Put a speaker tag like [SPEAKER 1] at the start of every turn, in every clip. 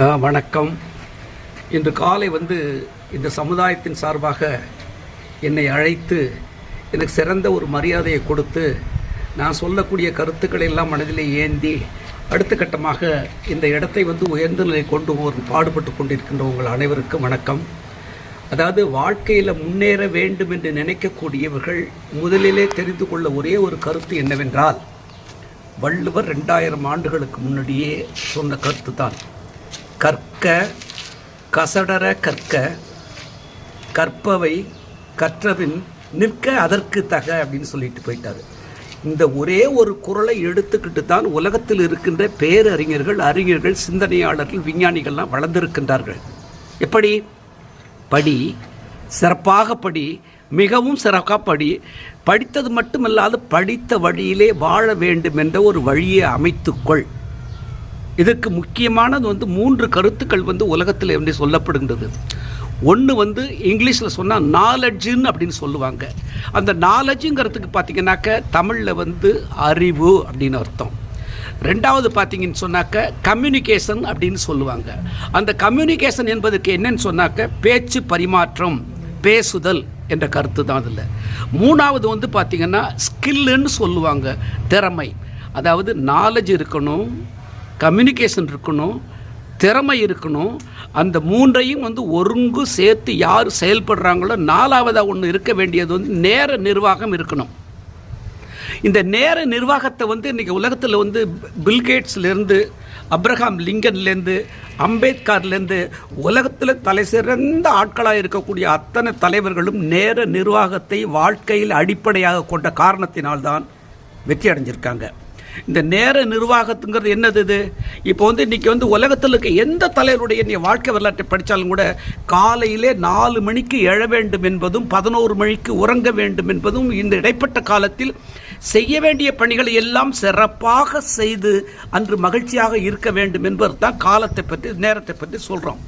[SPEAKER 1] வணக்கம். இன்று காலை வந்து இந்த சமுதாயத்தின் சார்பாக என்னை அழைத்து எனக்கு சிறந்த ஒரு மரியாதையை கொடுத்து நான் சொல்லக்கூடிய கருத்துக்களை எல்லாம் மனதிலே ஏந்தி அடுத்த கட்டமாக இந்த இடத்தை வந்து உயர்ந்த நிலை கொண்டு போக பாடுபட்டு கொண்டிருக்கின்ற உங்கள் அனைவருக்கும் வணக்கம். அதாவது வாழ்க்கையில் முன்னேற வேண்டும் என்று நினைக்கக்கூடியவர்கள் முதலிலே தெரிந்து கொள்ள ஒரே ஒரு கருத்து என்னவென்றால் வள்ளுவர் ரெண்டாயிரம் ஆண்டுகளுக்கு முன்னாடியே சொன்ன கருத்து தான் கற்க கசடர கற்க கற்பவை கற்றபின் நிற்க அதற்கு தக அப்படின்னு சொல்லிட்டு போயிட்டாரு. இந்த ஒரே ஒரு குரலை எடுத்துக்கிட்டு தான் உலகத்தில் இருக்கின்ற பேரறிஞர்கள் அறிஞர்கள் சிந்தனையாளர்கள் விஞ்ஞானிகள்லாம் வளர்ந்திருக்கின்றார்கள். எப்படி? படி சிறப்பாக படி மிகவும் சிறப்பாக படி படித்தது மட்டுமல்லாது படித்த வழியிலே வாழ வேண்டும் என்ற ஒரு வழியை அமைத்துக்கொள். இதற்கு முக்கியமானது வந்து மூன்று கருத்துக்கள் வந்து உலகத்தில் எப்படி சொல்லப்படுகின்றது. ஒன்று வந்து இங்கிலீஷில் சொன்னால் நாலெட்ஜுன்னு அப்படின்னு சொல்லுவாங்க. அந்த நாலெட்ஜுங்கிறதுக்கு பார்த்தீங்கன்னாக்க தமிழில் வந்து அறிவு அப்படின்னு அர்த்தம். ரெண்டாவது பார்த்தீங்கன்னு சொன்னாக்க கம்யூனிகேஷன் அப்படின்னு சொல்லுவாங்க. அந்த கம்யூனிகேஷன் என்பதுக்கு என்னன்னு சொன்னாக்க பேச்சு பரிமாற்றம் பேசுதல் என்ற கருத்து தான் அதில். மூணாவது வந்து பார்த்திங்கன்னா ஸ்கில்லுன்னு சொல்லுவாங்க திறமை. அதாவது நாலேஜ் இருக்கணும் கம்யூனிகேஷன் இருக்கணும் திறமை இருக்கணும். அந்த மூன்றையும் வந்து ஒருங்கு சேர்த்து யார் செயல்படுறாங்களோ நாலாவதாக ஒன்று இருக்க வேண்டியது வந்து நேர நிர்வாகம் இருக்கணும். இந்த நேர நிர்வாகத்தை வந்து இன்றைக்கி உலகத்தில் வந்து பில்கேட்ஸ்லேருந்து அப்ரஹாம் லிங்கன்லேருந்து அம்பேத்கர்லேருந்து உலகத்தில் தலை சிறந்த ஆட்களாக இருக்கக்கூடிய அத்தனை தலைவர்களும் நேர நிர்வாகத்தை வாழ்க்கையில் அடிப்படையாக கொண்ட காரணத்தினால்தான் வெற்றி அடைஞ்சிருக்காங்க. இந்த நேர நிர்வாகத்துங்கிறது என்னது இது? இப்போ வந்து இன்றைக்கி வந்து உலகத்தில் இருக்க எந்த தலைவருடைய நீ வாழ்க்கை வரலாற்றை படித்தாலும் கூட காலையிலே நாலு மணிக்கு எழ வேண்டும் என்பதும் பதினோரு மணிக்கு உறங்க வேண்டும் என்பதும் இந்த இடைப்பட்ட காலத்தில் செய்ய வேண்டிய பணிகளை எல்லாம் சிறப்பாக செய்து அன்று மகிழ்ச்சியாக இருக்க வேண்டும் என்பது தான் காலத்தை பற்றி நேரத்தை பற்றி சொல்கிறோம்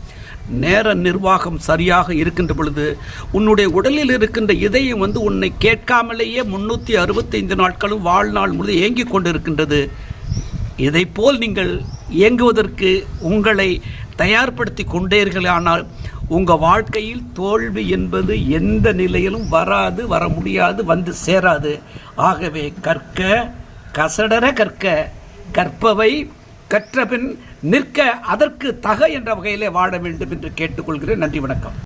[SPEAKER 1] நேர நிர்வாகம் சரியாக இருக்கின்ற பொழுது உன்னுடைய உடலில் இருக்கின்ற இதயம் வந்து உன்னை கேட்காமலேயே முன்னூற்றி அறுபத்தைந்து நாட்களும் வாழ்நாள் முழுது ஏங்கிக் கொண்டிருக்கின்றது. இதைப் போல் நீங்கள் இயங்குவதற்கு உங்களை தயார்படுத்தி கொண்டீர்களானால் உங்கள் வாழ்க்கையில் தோல்வி என்பது எந்த நிலையிலும் வராது வர முடியாது வந்து சேராது. ஆகவே கற்க கசடர கற்க கற்பவை கற்றபின் நிற்க அதற்கு தக என்ற வகையிலே வாழ வேண்டும் என்று கேட்டுக்கொள்கிறேன். நன்றி வணக்கம்.